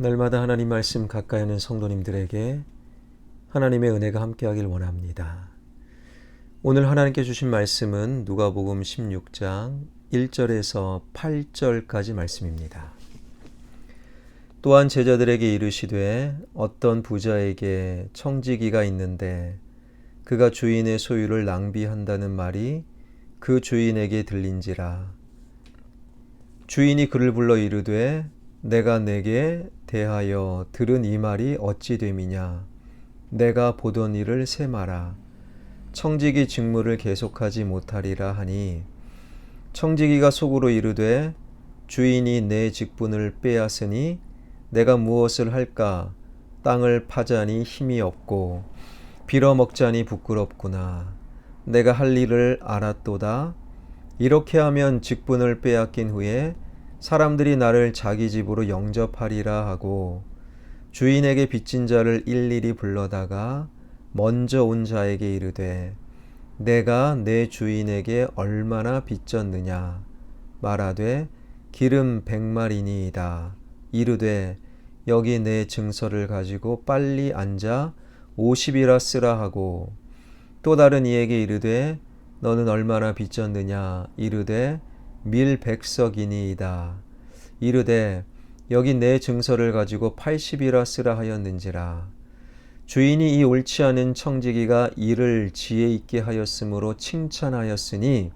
날마다 하나님 말씀 가까이 하는 성도님들에게 하나님의 은혜가 함께하길 원합니다. 오늘 하나님께 주신 말씀은 누가복음 16장 1절에서 8절까지 말씀입니다. 또한 제자들에게 이르시되 어떤 부자에게 청지기가 있는데 그가 주인의 소유를 낭비한다는 말이 그 주인에게 들린지라 주인이 그를 불러 이르되 내가 내게 대하여 들은 이 말이 어찌 됨이냐? 내가 보던 일을 세마라. 청지기 직무를 계속하지 못하리라 하니 청지기가 속으로 이르되 주인이 내 직분을 빼앗으니 내가 무엇을 할까? 땅을 파자니 힘이 없고 빌어먹자니 부끄럽구나. 내가 할 일을 알았도다. 이렇게 하면 직분을 빼앗긴 후에 사람들이 나를 자기 집으로 영접하리라 하고 주인에게 빚진 자를 일일이 불러다가 먼저 온 자에게 이르되 내가 내 주인에게 얼마나 빚졌느냐? 말하되 기름 백마리니이다. 이르되 여기 내 증서를 가지고 빨리 앉아 오십이라 쓰라 하고 또 다른 이에게 이르되 너는 얼마나 빚졌느냐? 이르되 밀백석이니이다. 이르되 여기 내 증서를 가지고 80이라 쓰라 하였는지라. 주인이 이 옳지 않은 청지기가 이를 지혜 있게 하였으므로 칭찬하였으니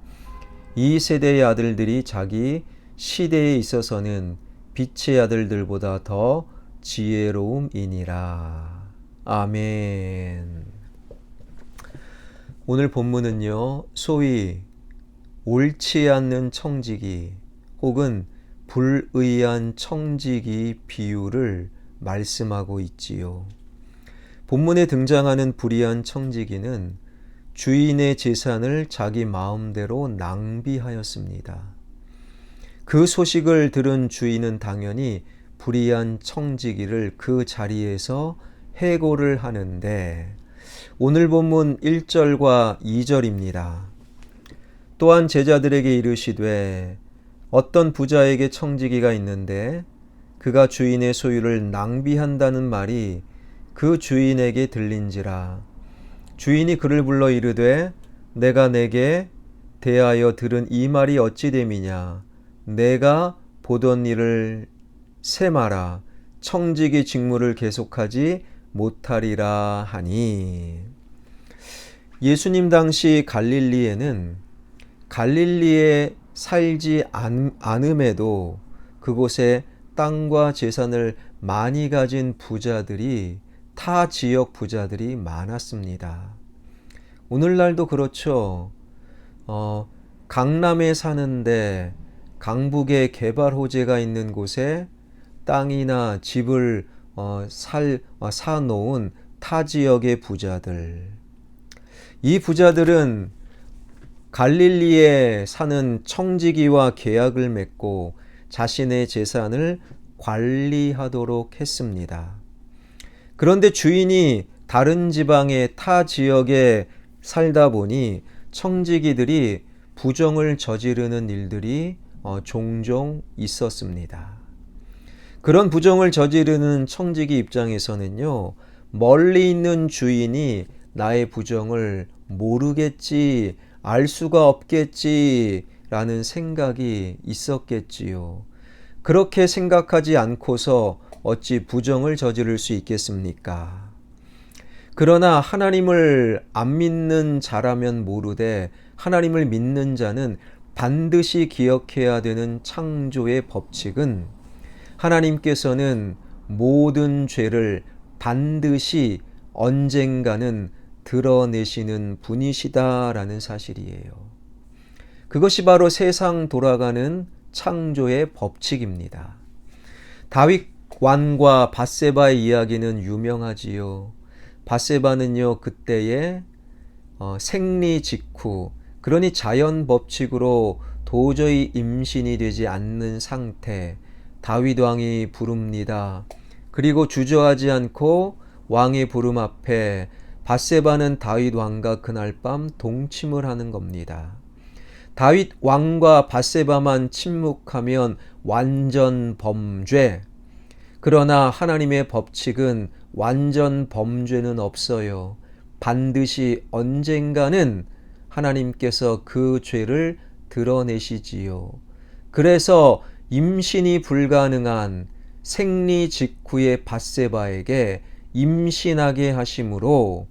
이 세대의 아들들이 자기 시대에 있어서는 빛의 아들들보다 더 지혜로움이니라. 아멘. 오늘 본문은요, 소위 옳지 않는 청지기 혹은 불의한 청지기 비유를 말씀하고 있지요. 본문에 등장하는 불의한 청지기는 주인의 재산을 자기 마음대로 낭비하였습니다. 그 소식을 들은 주인은 당연히 불의한 청지기를 그 자리에서 해고를 하는데 오늘 본문 1절과 2절입니다. 또한 제자들에게 이르시되 어떤 부자에게 청지기가 있는데 그가 주인의 소유를 낭비한다는 말이 그 주인에게 들린지라. 주인이 그를 불러 이르되 내가 내게 대하여 들은 이 말이 어찌 됨이냐? 내가 보던 일을 세마라. 청지기 직무를 계속하지 못하리라 하니. 예수님 당시 갈릴리에는 갈릴리에 살지 않, 않음에도 그곳에 땅과 재산을 많이 가진 부자들이 타 지역 부자들이 많았습니다. 오늘날도 그렇죠. 어, 강남에 사는데 강북에 개발 호재가 있는 곳에 땅이나 집을 어, 살, 어, 사놓은 타 지역의 부자들. 이 부자들은 갈릴리에 사는 청지기와 계약을 맺고 자신의 재산을 관리하도록 했습니다. 그런데 주인이 다른 지방의 타 지역에 살다 보니 청지기들이 부정을 저지르는 일들이 어, 종종 있었습니다. 그런 부정을 저지르는 청지기 입장에서는요, 멀리 있는 주인이 나의 부정을 모르겠지 알 수가 없겠지라는 생각이 있었겠지요. 그렇게 생각하지 않고서 어찌 부정을 저지를 수 있겠습니까? 그러나 하나님을 안 믿는 자라면 모르되 하나님을 믿는 자는 반드시 기억해야 되는 창조의 법칙은 하나님께서는 모든 죄를 반드시 언젠가는 드러내시는 분이시다라는 사실이에요. 그것이 바로 세상 돌아가는 창조의 법칙입니다. 다윗 왕과 바세바의 이야기는 유명하지요. 바세바는요 그때의 어, 생리 직후 그러니 자연 법칙으로 도저히 임신이 되지 않는 상태 다윗 왕이 부릅니다. 그리고 주저하지 않고 왕의 부름 앞에 바세바는 다윗 왕과 그날 밤 동침을 하는 겁니다. 다윗 왕과 바세바만 침묵하면 완전 범죄. 그러나 하나님의 법칙은 완전 범죄는 없어요. 반드시 언젠가는 하나님께서 그 죄를 드러내시지요. 그래서 임신이 불가능한 생리 직후의 바세바에게 임신하게 하심으로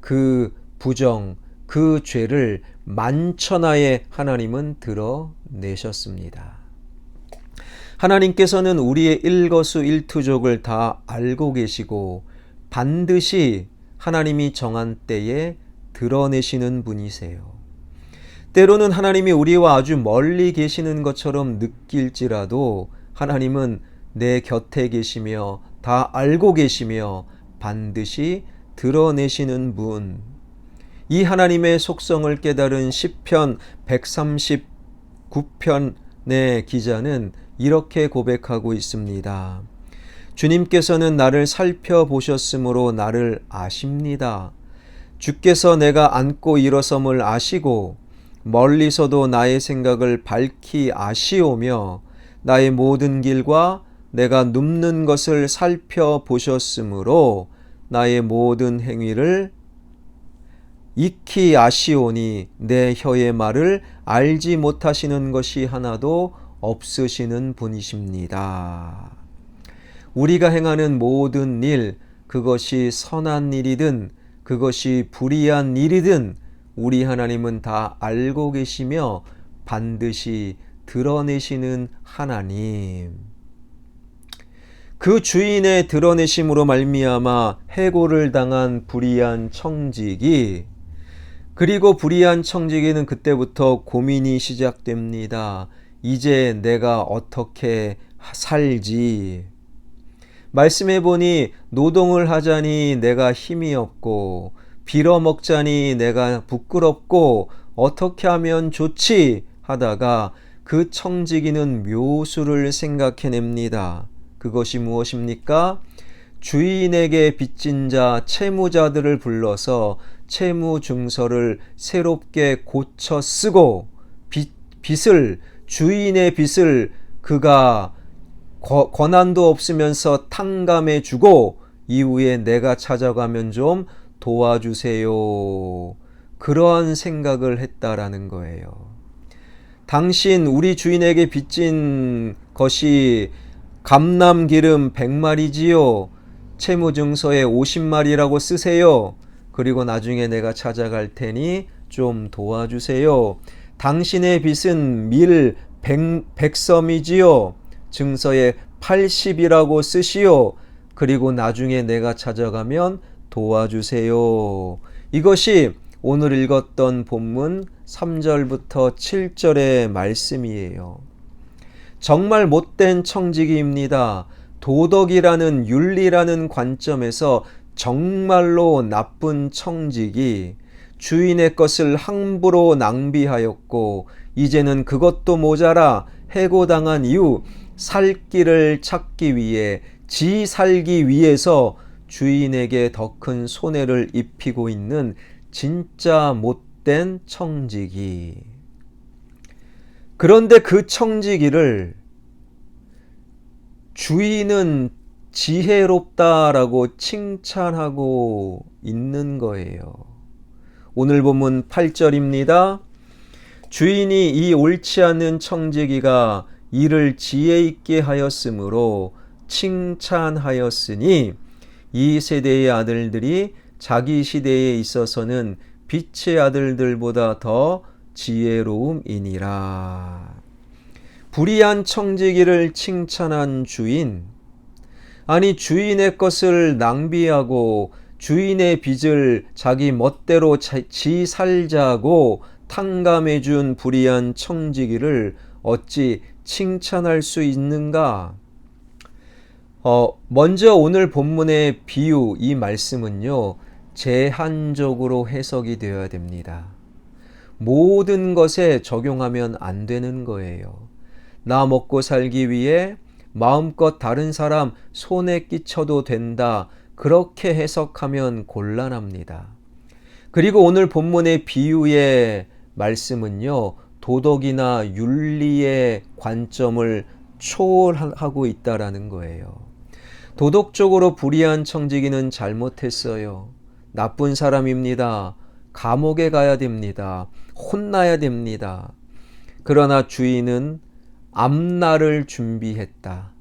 그 부정, 그 죄를 만천하에 하나님은 드러내셨습니다. 하나님께서는 우리의 일거수 일투족을 다 알고 계시고 반드시 하나님이 정한 때에 드러내시는 분이세요. 때로는 하나님이 우리와 아주 멀리 계시는 것처럼 느낄지라도 하나님은 내 곁에 계시며 다 알고 계시며 반드시 드러내시는 분. 이 하나님의 속성을 깨달은 시편 139편의 기자는 이렇게 고백하고 있습니다. 주님께서는 나를 살펴보셨으므로 나를 아십니다. 주께서 내가 앉고 일어섬을 아시고 멀리서도 나의 생각을 밝히 아시오며 나의 모든 길과 내가 눕는 것을 살펴보셨으므로 나의 모든 행위를 익히 아시오니 내 혀의 말을 알지 못하시는 것이 하나도 없으시는 분이십니다. 우리가 행하는 모든 일, 그것이 선한 일이든 그것이 불의한 일이든 우리 하나님은 다 알고 계시며 반드시 드러내시는 하나님. 그 주인의 드러내심으로 말미암아 해고를 당한 불의한 청직이 그리고 불의한 청지기는 그때부터 고민이 시작됩니다. 이제 내가 어떻게 살지? 말씀해 보니 노동을 하자니 내가 힘이 없고 빌어먹자니 내가 부끄럽고 어떻게 하면 좋지 하다가 그 청지기는 묘수를 생각해냅니다. 그것이 무엇입니까? 주인에게 빚진 자 채무자들을 불러서 채무 증서를 새롭게 고쳐 쓰고 빚, 빚을 주인의 빚을 그가 거, 권한도 없으면서 탕감해 주고 이후에 내가 찾아가면 좀 도와주세요. 그러한 생각을 했다라는 거예요. 당신 우리 주인에게 빚진 것이 감남 기름 100마리지요. 채무증서에 50마리라고 쓰세요. 그리고 나중에 내가 찾아갈 테니 좀 도와주세요. 당신의 빚은 밀 100, 100 섬이지요. 증서에 80이라고 쓰시오. 그리고 나중에 내가 찾아가면 도와주세요. 이것이 오늘 읽었던 본문 3절부터 7절의 말씀이에요. 정말 못된 청지기입니다. 도덕이라는 윤리라는 관점에서 정말로 나쁜 청직이 주인의 것을 함부로 낭비하였고 이제는 그것도 모자라 해고당한 이후 살 길을 찾기 위해 지 살기 위해서 주인에게 더 큰 손해를 입히고 있는 진짜 못된 청지기. 그런데 그 청지기를 주인은 지혜롭다라고 칭찬하고 있는 거예요. 오늘 본문 8절입니다. 주인이 이 옳지 않은 청지기가 이를 지혜 있게 하였으므로 칭찬하였으니 이 세대의 아들들이 자기 시대에 있어서는 빛의 아들들보다 더 지혜로움이니라. 불의한 청지기를 칭찬한 주인, 아니 주인의 것을 낭비하고 주인의 빚을 자기 멋대로 지 살자고 탕감해 준 불의한 청지기를 어찌 칭찬할 수 있는가? 어, 먼저 오늘 본문의 비유, 이 말씀은요, 제한적으로 해석이 되어야 됩니다. 모든 것에 적용하면 안 되는 거예요. 나 먹고 살기 위해 마음껏 다른 사람 손에 끼쳐도 된다. 그렇게 해석하면 곤란합니다. 그리고 오늘 본문의 비유의 말씀은요, 도덕이나 윤리의 관점을 초월하고 있다라는 거예요. 도덕적으로 불의한 청지기는 잘못했어요. 나쁜 사람입니다. 감옥에 가야 됩니다. 혼나야 됩니다. 그러나 주인은 앞날을 준비했다.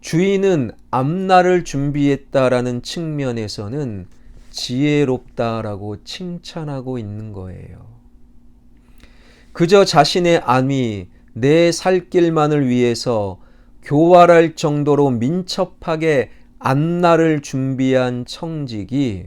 주인은 앞날을 준비했다라는 측면에서는 지혜롭다라고 칭찬하고 있는 거예요. 그저 자신의 암이 내 살 길만을 위해서 교활할 정도로 민첩하게 앞날을 준비한 청직이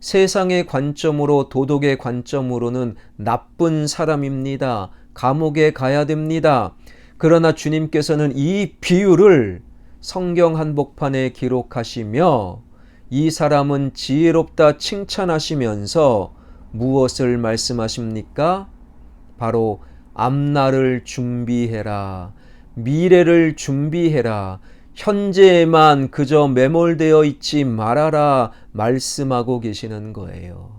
세상의 관점으로 도덕의 관점으로는 나쁜 사람입니다. 감옥에 가야 됩니다. 그러나 주님께서는 이 비유를 성경 한복판에 기록하시며 이 사람은 지혜롭다 칭찬하시면서 무엇을 말씀하십니까? 바로 앞날을 준비해라. 미래를 준비해라. 현재에만 그저 매몰되어 있지 말아라 말씀하고 계시는 거예요.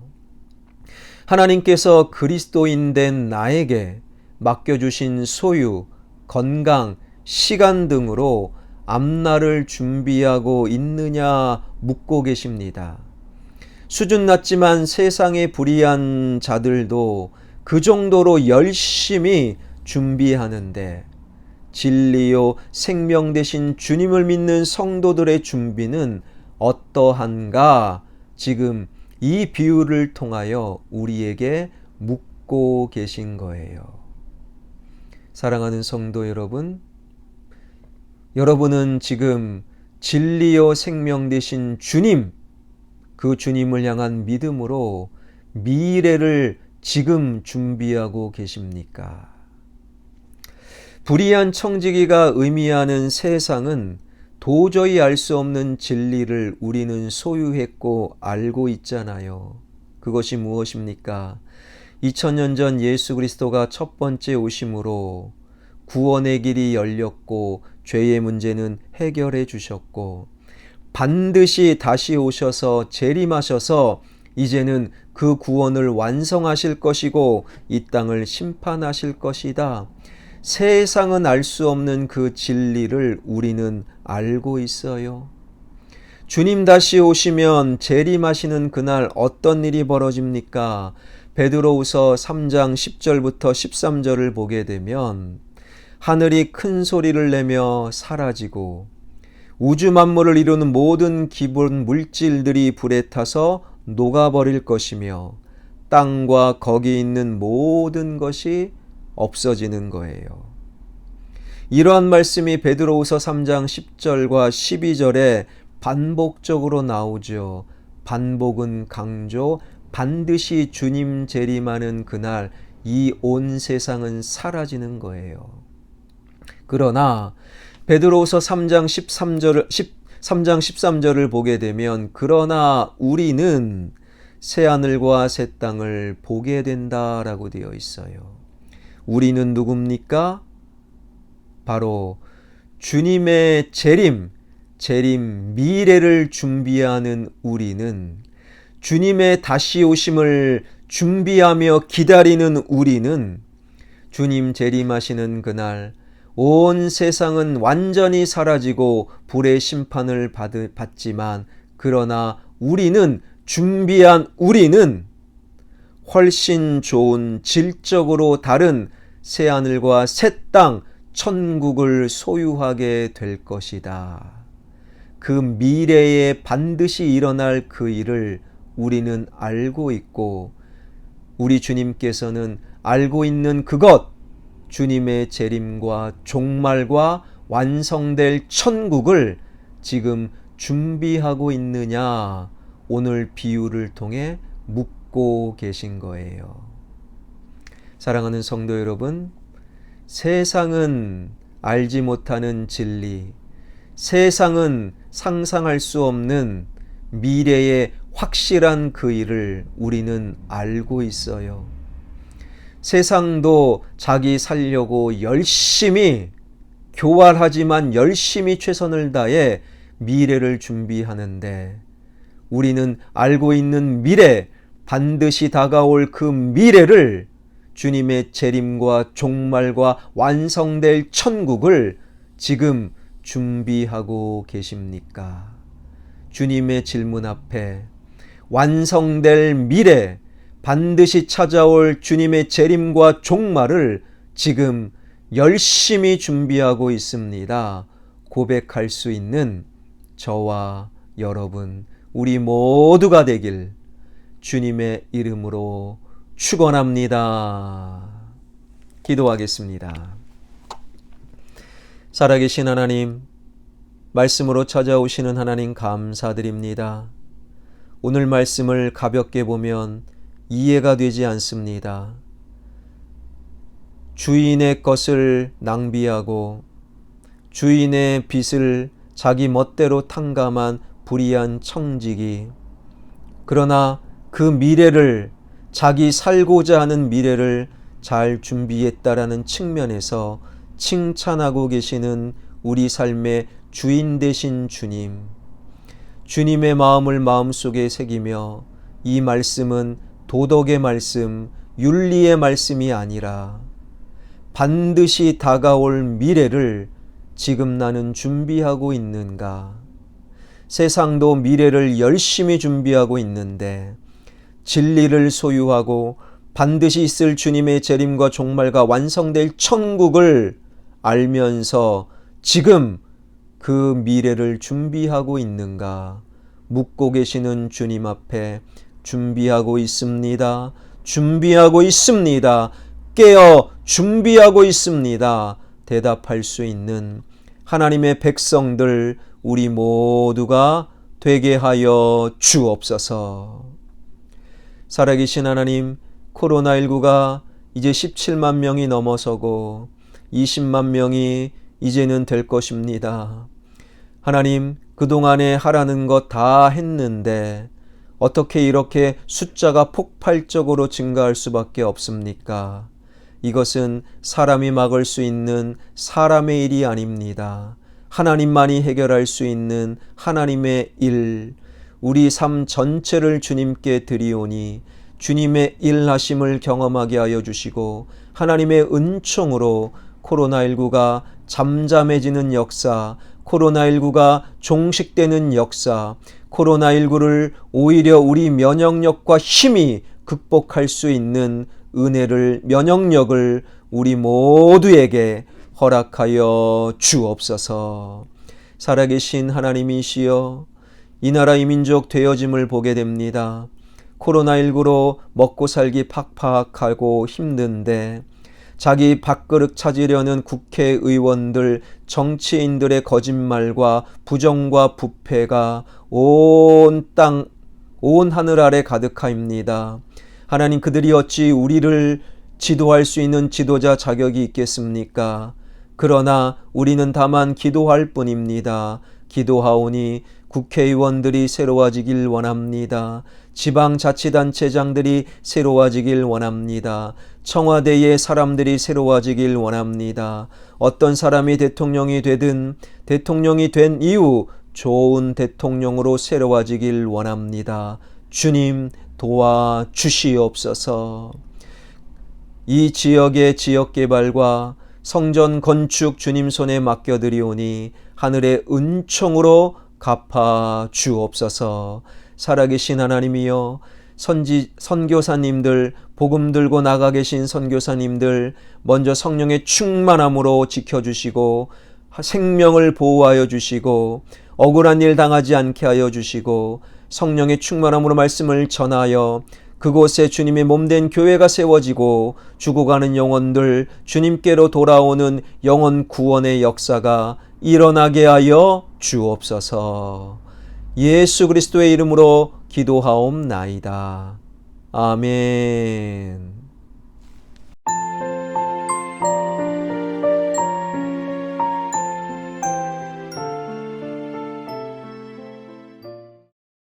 하나님께서 그리스도인 된 나에게 맡겨주신 소유, 건강, 시간 등으로 앞날을 준비하고 있느냐 묻고 계십니다. 수준 낮지만 세상에 불의한 자들도 그 정도로 열심히 준비하는데 진리요 생명 대신 주님을 믿는 성도들의 준비는 어떠한가 지금 이 비유를 통하여 우리에게 묻고 계신 거예요. 사랑하는 성도 여러분, 여러분은 지금 진리요 생명 대신 주님, 그 주님을 향한 믿음으로 미래를 지금 준비하고 계십니까? 불의한 청지기가 의미하는 세상은 도저히 알 수 없는 진리를 우리는 소유했고 알고 있잖아요. 그것이 무엇입니까? 2000년 전 예수 그리스도가 첫 번째 오심으로 구원의 길이 열렸고 죄의 문제는 해결해 주셨고 반드시 다시 오셔서 재림하셔서 이제는 그 구원을 완성하실 것이고 이 땅을 심판하실 것이다. 세상은 알 수 없는 그 진리를 우리는 알고 있어요. 주님 다시 오시면 재림하시는 그날 어떤 일이 벌어집니까? 베드로우서 3장 10절부터 13절을 보게 되면 하늘이 큰 소리를 내며 사라지고 우주 만물을 이루는 모든 기본 물질들이 불에 타서 녹아버릴 것이며 땅과 거기 있는 모든 것이 없어지는 거예요. 이러한 말씀이 베드로후서 3장 10절과 12절에 반복적으로 나오죠. 반복은 강조, 반드시 주님 재림하는 그날 이 온 세상은 사라지는 거예요. 그러나 베드로후서 3장 13절을 13장 13절을 보게 되면 그러나 우리는 새 하늘과 새 땅을 보게 된다라고 되어 있어요. 우리는 누굽니까? 바로 주님의 재림, 재림 미래를 준비하는 우리는 주님의 다시 오심을 준비하며 기다리는 우리는 주님 재림하시는 그날 온 세상은 완전히 사라지고 불의 심판을 받지만 그러나 우리는 준비한 우리는 훨씬 좋은 질적으로 다른 새하늘과 새 땅, 천국을 소유하게 될 것이다. 그 미래에 반드시 일어날 그 일을 우리는 알고 있고, 우리 주님께서는 알고 있는 그것, 주님의 재림과 종말과 완성될 천국을 지금 준비하고 있느냐, 오늘 비유를 통해 묻고 계신 거예요. 사랑하는 성도 여러분, 세상은 알지 못하는 진리, 세상은 상상할 수 없는 미래의 확실한 그 일을 우리는 알고 있어요. 세상도 자기 살려고 열심히 교활하지만 열심히 최선을 다해 미래를 준비하는데 우리는 알고 있는 미래, 반드시 다가올 그 미래를 주님의 재림과 종말과 완성될 천국을 지금 준비하고 계십니까? 주님의 질문 앞에 완성될 미래, 반드시 찾아올 주님의 재림과 종말을 지금 열심히 준비하고 있습니다. 고백할 수 있는 저와 여러분, 우리 모두가 되길 주님의 이름으로 축원합니다. 기도하겠습니다. 살아계신 하나님, 말씀으로 찾아오시는 하나님 감사드립니다. 오늘 말씀을 가볍게 보면 이해가 되지 않습니다. 주인의 것을 낭비하고 주인의 빚을 자기 멋대로 탕감한 불의한 청직이 그러나 그 미래를 자기 살고자 하는 미래를 잘 준비했다라는 측면에서 칭찬하고 계시는 우리 삶의 주인 되신 주님. 주님의 마음을 마음속에 새기며 이 말씀은 도덕의 말씀, 윤리의 말씀이 아니라 반드시 다가올 미래를 지금 나는 준비하고 있는가? 세상도 미래를 열심히 준비하고 있는데 진리를 소유하고 반드시 있을 주님의 재림과 종말과 완성될 천국을 알면서 지금 그 미래를 준비하고 있는가 묻고 계시는 주님 앞에 준비하고 있습니다. 준비하고 있습니다. 깨어 준비하고 있습니다. 대답할 수 있는 하나님의 백성들 우리 모두가 되게 하여 주옵소서. 살아계신 하나님, 코로나19가 이제 17만 명이 넘어서고 20만 명이 이제는 될 것입니다. 하나님, 그동안에 하라는 것 다 했는데 어떻게 이렇게 숫자가 폭발적으로 증가할 수밖에 없습니까? 이것은 사람이 막을 수 있는 사람의 일이 아닙니다. 하나님만이 해결할 수 있는 하나님의 일, 우리 삶 전체를 주님께 드리오니 주님의 일하심을 경험하게 하여 주시고 하나님의 은총으로 코로나19가 잠잠해지는 역사, 코로나19가 종식되는 역사, 코로나19를 오히려 우리 면역력과 힘이 극복할 수 있는 은혜를, 면역력을 우리 모두에게 허락하여 주옵소서. 살아계신 하나님이시여, 이 나라 이민족 되어짐을 보게 됩니다. 코로나19로 먹고 살기 팍팍하고 힘든데, 자기 밥그릇 찾으려는 국회의원들, 정치인들의 거짓말과 부정과 부패가 온 땅, 온 하늘 아래 가득하입니다. 하나님 그들이 어찌 우리를 지도할 수 있는 지도자 자격이 있겠습니까? 그러나 우리는 다만 기도할 뿐입니다. 기도하오니 국회의원들이 새로워지길 원합니다. 지방자치단체장들이 새로워지길 원합니다. 청와대의 사람들이 새로워지길 원합니다. 어떤 사람이 대통령이 되든 대통령이 된 이후 좋은 대통령으로 새로워지길 원합니다. 주님 도와 주시옵소서. 이 지역의 지역 개발과 성전 건축 주님 손에 맡겨드리오니 하늘의 은총으로 갚아 주옵소서. 살아계신 하나님이여 선지 선교사님들 복음 들고 나가 계신 선교사님들 먼저 성령의 충만함으로 지켜 주시고 생명을 보호하여 주시고 억울한 일 당하지 않게 하여 주시고 성령의 충만함으로 말씀을 전하여 그곳에 주님의 몸된 교회가 세워지고 죽어가는 영혼들 주님께로 돌아오는 영혼 구원의 역사가 일어나게 하여 주옵소서. 예수 그리스도의 이름으로 기도하옵나이다. 아멘.